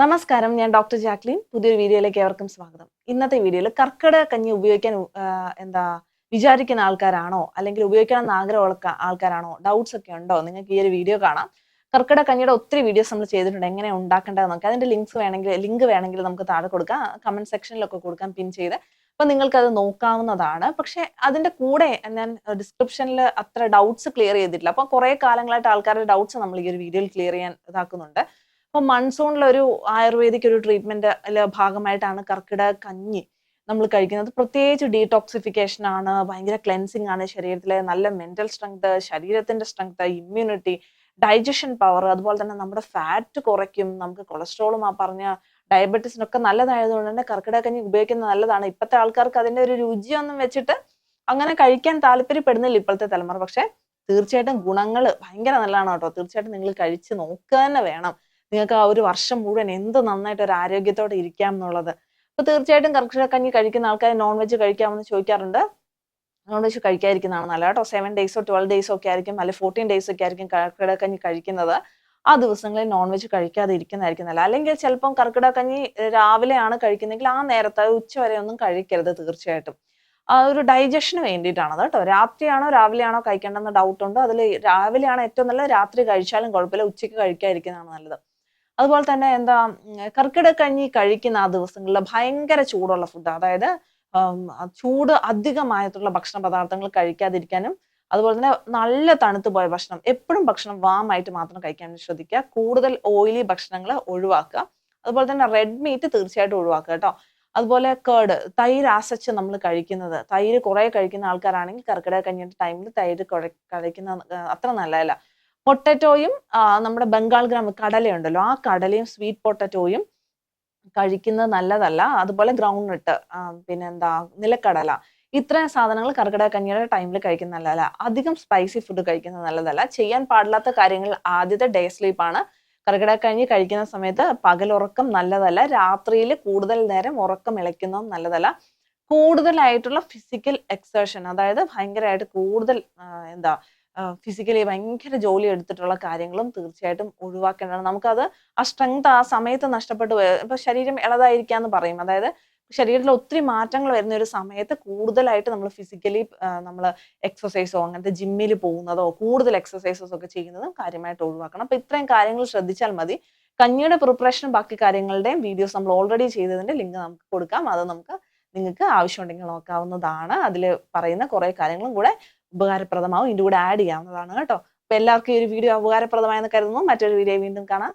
നമസ്കാരം ഞാൻ doctor Jacqueline. പുതിയൊരു വീഡിയോയിലേക്ക് ഏവർക്കും സ്വാഗതം. ഇന്നത്തെ വീഡിയോയിൽ കർക്കിടക കഞ്ഞി ഉപയോഗിക്കാൻ എന്താ വിചാരിക്കുന്ന ആൾക്കാരാണോ? അല്ലെങ്കിൽ ഉപയോഗിക്കണം ആഗ്രഹമുള്ള ആൾക്കാരാണോ? ഡൗട്ട്സ് ഒക്കെ ഉണ്ടോ? നിങ്ങൾക്ക് ഈ ഒരു വീഡിയോ കാണാം. കർക്കിടക കഞ്ഞിയുടെ ഒത്തിരി വീഡിയോസ് നമ്മൾ ചെയ്തിട്ടുണ്ട്. എങ്ങനെ ഉണ്ടാക്കേണ്ടതെന്നൊക്കെ അതിന്റെ ലിങ്ക്സ് വേണമെങ്കിൽ ലിങ്ക് വേണമെങ്കിൽ നമുക്ക് താഴെ കൊടുക്കാം. കമന്റ് സെക്ഷനിലൊക്കെ കൊടുക്കാം പിൻ ചെയ്ത്. അപ്പൊ നിങ്ങൾക്ക് അത് നോക്കാവുന്നതാണ്. പക്ഷേ അതിന്റെ കൂടെ ഞാൻ ഡിസ്ക്രിപ്ഷനിൽ അത്ര ഡൗട്ട്സ് ക്ലിയർ ചെയ്തിട്ടില്ല. അപ്പൊ കുറേ കാലങ്ങളായിട്ട് ആൾക്കാരുടെ ഡൗട്ട്സ് നമ്മൾ ഈ ഒരു വീഡിയോയിൽ ക്ലിയർ ചെയ്യാൻ ഇതാക്കുന്നുണ്ട്. അപ്പൊ മൺസൂണിലൊരു ആയുർവേദിക് ഒരു ട്രീറ്റ്മെന്റ് ഭാഗമായിട്ടാണ് കർക്കിടക കഞ്ഞി നമ്മൾ കഴിക്കുന്നത്. പ്രത്യേകിച്ച് ഡീടോക്സിഫിക്കേഷൻ ആണ് ഭയങ്കര ക്ലെൻസിങ് ആണ് ശരീരത്തിലെ നല്ല മെന്റൽ സ്ട്രെങ്ത് ശരീരത്തിന്റെ സ്ട്രെങ്ത് ഇമ്മ്യൂണിറ്റി ഡൈജഷൻ പവർ അതുപോലെ തന്നെ നമ്മുടെ ഫാറ്റ് കുറയ്ക്കും. നമുക്ക് കൊളസ്ട്രോളും ആ പറഞ്ഞ ഡയബറ്റീസിനൊക്കെ നല്ലതായതുകൊണ്ട് തന്നെ കർക്കിടക കഞ്ഞി ഉപയോഗിക്കുന്നത് നല്ലതാണ്. ഇപ്പോഴത്തെ ആൾക്കാർക്ക് അതിന്റെ ഒരു രുചിയൊന്നും വെച്ചിട്ട് അങ്ങനെ കഴിക്കാൻ താല്പര്യപ്പെടുന്നില്ല ഇപ്പോഴത്തെ തലമുറ. പക്ഷെ തീർച്ചയായിട്ടും ഗുണങ്ങൾ ഭയങ്കര നല്ലതാണ് കേട്ടോ. തീർച്ചയായിട്ടും നിങ്ങൾ കഴിച്ച് നോക്കുക തന്നെ വേണം. നിങ്ങൾക്ക് ആ ഒരു വർഷം മുഴുവൻ എന്ത് നന്നായിട്ട് ഒരു ആരോഗ്യത്തോടെ ഇരിക്കാം എന്നുള്ളത്. അപ്പൊ തീർച്ചയായിട്ടും കർക്കിടക കഞ്ഞി കഴിക്കുന്ന ആൾക്കാർ നോൺ വെജ് കഴിക്കാമെന്ന് ചോദിക്കാറുണ്ട്. നോൺ വെജ് കഴിക്കാതിരിക്കുന്നതാണ് നല്ല കേട്ടോ. സെവൻ ഡേയ്സോ ട്വൽവ് ഡേയ്സോ ഒക്കെ ആയിരിക്കും അല്ലെങ്കിൽ ഫോർട്ടീൻ ഡേയ്സ് ഒക്കെ ആയിരിക്കും കർക്കിടക കഞ്ഞി കഴിക്കുന്നത്. ആ ദിവസങ്ങളിൽ നോൺ വെജ് കഴിക്കാതെ ഇരിക്കുന്നതായിരിക്കും നല്ല അല്ലെങ്കിൽ ചിലപ്പം കർക്കിടക്കഞ്ഞി രാവിലെയാണ് കഴിക്കുന്നതെങ്കിൽ ആ നേരത്തെ ഉച്ച വരെ ഒന്നും കഴിക്കരുത് തീർച്ചയായിട്ടും. ആ ഒരു ഡൈജഷന് വേണ്ടിയിട്ടാണ് കേട്ടോ. രാത്രിയാണോ രാവിലെയാണോ കഴിക്കേണ്ടെന്ന് ഡൗട്ട് ഉണ്ട്. അതിൽ രാവിലെയാണ് ഏറ്റവും നല്ലത്. രാത്രി കഴിച്ചാലും കുഴപ്പമില്ല. ഉച്ചയ്ക്ക് കഴിക്കാതിരിക്കുന്നതാണ് നല്ലത്. അതുപോലെ തന്നെ എന്താ കർക്കിടക്കഞ്ഞി കർക്കിടക കഞ്ഞി കഴിക്കുന്ന ആ ദിവസങ്ങളിൽ ഭയങ്കര ചൂടുള്ള ഫുഡ് അതായത് ചൂട് അധികമായിട്ടുള്ള ഭക്ഷണ പദാർത്ഥങ്ങൾ കഴിക്കാതിരിക്കാനും അതുപോലെ തന്നെ നല്ല തണുത്ത് പോയ ഭക്ഷണം എപ്പോഴും ഭക്ഷണം വാം ആയിട്ട് മാത്രം കഴിക്കാൻ ശ്രദ്ധിക്കുക. കൂടുതൽ ഓയിലി ഭക്ഷണങ്ങൾ ഒഴിവാക്കുക. അതുപോലെ തന്നെ റെഡ് മീറ്റ് തീർച്ചയായിട്ടും ഒഴിവാക്കുക കേട്ടോ. അതുപോലെ കേട് തൈര് ആസച്ച് നമ്മൾ കഴിക്കുന്നത് തൈര് കുറെ കഴിക്കുന്ന ആൾക്കാരാണെങ്കിൽ കർക്കിടക കഞ്ഞിയുടെ ടൈമിൽ തൈര് കഴിക്കുന്ന അത്ര നല്ലതല്ല. പൊട്ടറ്റോയും നമ്മുടെ ബംഗാൾ ഗ്രാം കടലയുണ്ടല്ലോ ആ കടലയും സ്വീറ്റ് പൊട്ടറ്റോയും കഴിക്കുന്നത് നല്ലതല്ല. അതുപോലെ ഗ്രൗണ്ട് നട്ട് പിന്നെന്താ നിലക്കടല. ഇത്രയും സാധനങ്ങൾ കർക്കിടക കഞ്ഞിയുടെ ടൈമിൽ കഴിക്കുന്നത് നല്ലതല്ല. അധികം സ്പൈസി ഫുഡ് കഴിക്കുന്നത് നല്ലതല്ല. ചെയ്യാൻ പാടില്ലാത്ത കാര്യങ്ങൾ ആദ്യത്തെ ഡേ സ്ലീപ്പ് ആണ്. കർക്കിടക കഞ്ഞി കഴിക്കുന്ന സമയത്ത് പകലുറക്കം നല്ലതല്ല. രാത്രിയിൽ കൂടുതൽ നേരം ഉറക്കം ഇളയ്ക്കുന്നതും നല്ലതല്ല. കൂടുതലായിട്ടുള്ള ഫിസിക്കൽ എക്സേഷൻ അതായത് ഭയങ്കരമായിട്ട് കൂടുതൽ എന്താ ഫിസിക്കലി ഭയങ്കര ജോലി എടുത്തിട്ടുള്ള കാര്യങ്ങളും തീർച്ചയായിട്ടും ഒഴിവാക്കേണ്ടതാണ്. നമുക്കത് ആ സ്ട്രെങ്ത് ആ സമയത്ത് നഷ്ടപ്പെട്ടു ഇപ്പൊ ശരീരം ഇളതായിരിക്കാന്ന് പറയും. അതായത് ശരീരത്തിൽ ഒത്തിരി മാറ്റങ്ങൾ വരുന്ന ഒരു സമയത്ത് കൂടുതലായിട്ട് നമ്മൾ ഫിസിക്കലി നമ്മൾ എക്സസൈസോ അങ്ങനത്തെ ജിമ്മിൽ പോകുന്നതോ കൂടുതൽ എക്സസൈസസ് ഒക്കെ ചെയ്യുന്നതും കാര്യമായിട്ട് ഒഴിവാക്കണം. അപ്പൊ ഇത്രയും കാര്യങ്ങൾ ശ്രദ്ധിച്ചാൽ മതി. കഞ്ഞിയുടെ പ്രിപ്പറേഷനും ബാക്കി കാര്യങ്ങളുടെയും വീഡിയോസ് നമ്മൾ ഓൾറെഡി ചെയ്തതിന്റെ ലിങ്ക് നമുക്ക് കൊടുക്കാം. അത് നമുക്ക് നിങ്ങൾക്ക് ആവശ്യമുണ്ടെങ്കിൽ നോക്കാവുന്നതാണ്. അതിൽ പറയുന്ന കുറേ കാര്യങ്ങളും കൂടെ ഉപകാരപ്രദമാവും. ഇതിന്റെ കൂടെ ആഡ് ചെയ്യാവുന്നതാണ് കേട്ടോ. അപ്പൊ എല്ലാവർക്കും ഈ ഒരു വീഡിയോ ഉപകാരപ്രദമായെന്ന് കരുതുന്നു. മറ്റൊരു വീഡിയോ വീണ്ടും കാണാം.